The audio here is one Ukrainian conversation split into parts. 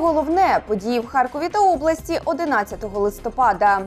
головне події в Харкові та області 11 листопада.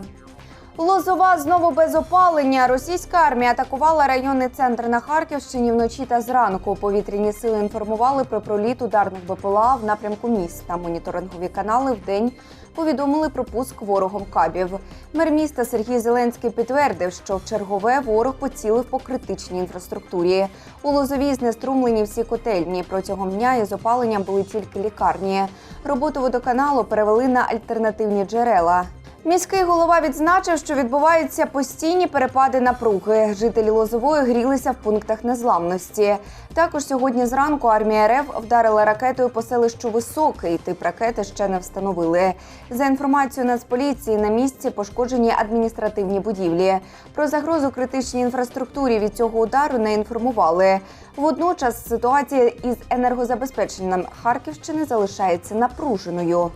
Лозова знову без опалення. Російська армія атакувала районний центр на Харківщині вночі та зранку. Повітряні сили інформували про проліт ударних БПЛА в напрямку міста. Моніторингові канали в день повідомили про пуск ворогом кабів. Мер міста Сергій Зеленський підтвердив, що в чергове ворог поцілив по критичній інфраструктурі. У Лозовій знеструмлені всі котельні. Протягом дня із опаленням були тільки лікарні. Роботу водоканалу перевели на альтернативні джерела. Міський голова відзначив, що відбуваються постійні перепади напруги. Жителі Лозової грілися в пунктах незламності. Також сьогодні зранку армія РФ вдарила ракетою по селищу Високий. Тип ракети ще не встановили. За інформацією Нацполіції, на місці пошкоджені адміністративні будівлі. Про загрозу критичній інфраструктурі від цього удару не інформували. Водночас ситуація із енергозабезпеченням Харківщини залишається напруженою.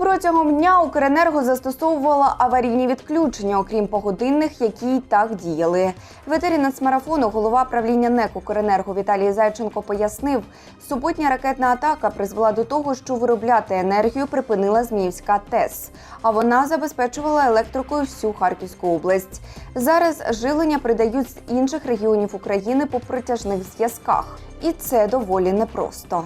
Протягом дня Укренерго застосовувала аварійні відключення, окрім погодинних, які й так діяли. В етері нацмарафону голова правління НЕК Укренерго Віталій Зайченко пояснив, суботня ракетна атака призвела до того, що виробляти енергію припинила Зміївська ТЕС, а вона забезпечувала електрикою всю Харківську область. Зараз жилення придають з інших регіонів України по протяжних зв'язках, і це доволі непросто.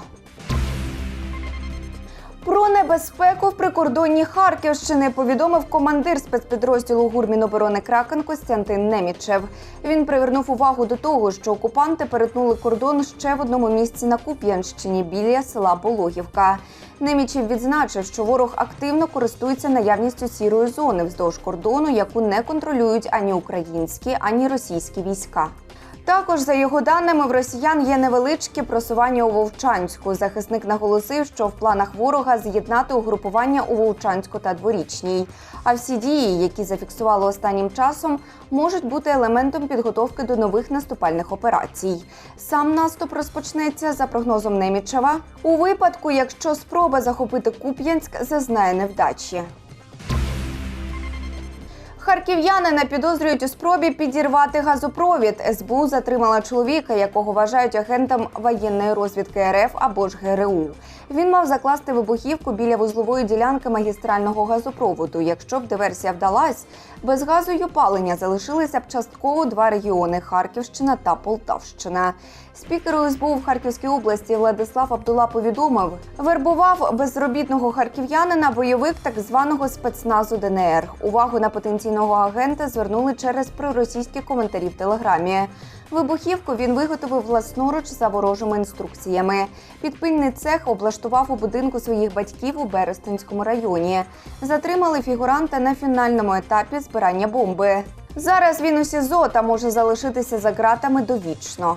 Про небезпеку в прикордонні Харківщини повідомив командир спецпідрозділу ГУР Міноборони Кракен Костянтин Немічев. Він привернув увагу до того, що окупанти перетнули кордон ще в одному місці на Куп'янщині біля села Пологівка. Немічев відзначив, що ворог активно користується наявністю сірої зони вздовж кордону, яку не контролюють ані українські, ані російські війська. Також, за його даними, в росіян є невеличке просування у Вовчанську. Захисник наголосив, що в планах ворога з'єднати угрупування у Вовчанську та Дворічній. А всі дії, які зафіксували останнім часом, можуть бути елементом підготовки до нових наступальних операцій. Сам наступ розпочнеться за прогнозом Немічева у випадку, якщо спроба захопити Куп'янськ зазнає невдачі. Харків'янина підозрюють у спробі підірвати газопровід. СБУ затримала чоловіка, якого вважають агентом воєнної розвідки РФ або ж ГРУ. Він мав закласти вибухівку біля вузлової ділянки магістрального газопроводу. Якщо б диверсія вдалась, без газу й опалення залишилися б частково два регіони Харківщина та Полтавщина. Спікер СБУ в Харківській області Владислав Абдула повідомив, вербував безробітного харків'янина бойовик так званого спецназу ДНР. Увагу на потенційного агента звернули через проросійські коментарі в телеграмі. Вибухівку він виготовив власноруч за ворожими інструкціями. Підпильний цех облаштував у будинку своїх батьків у Берестинському районі. Затримали фігуранта на фінальному етапі збирання бомби. Зараз він у СІЗО та може залишитися за ґратами довічно.